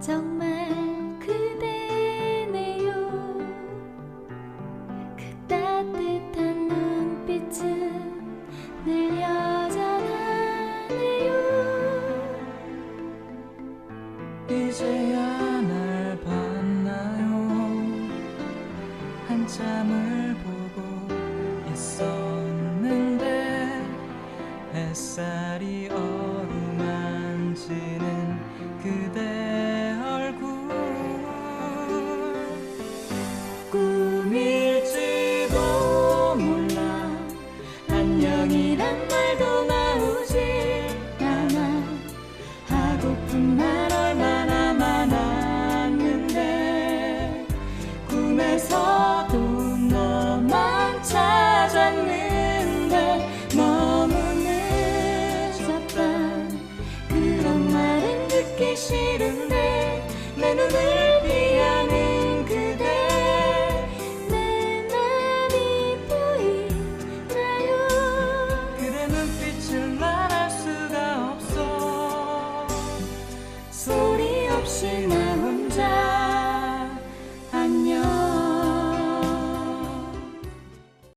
정말 그대네요. 그 따뜻한 눈빛은 늘 여전하네요. 이제야 날 봤나요? 한참을 보고 있었는데 햇살이 어루만지는 찾았는데 너무 늦었다 그런 말은 듣기 싫은데 내 눈을 피하는 그대. 내 맘이 보이나요? 그대 눈빛을 말할 수가 없어. 소리 없이 나 혼자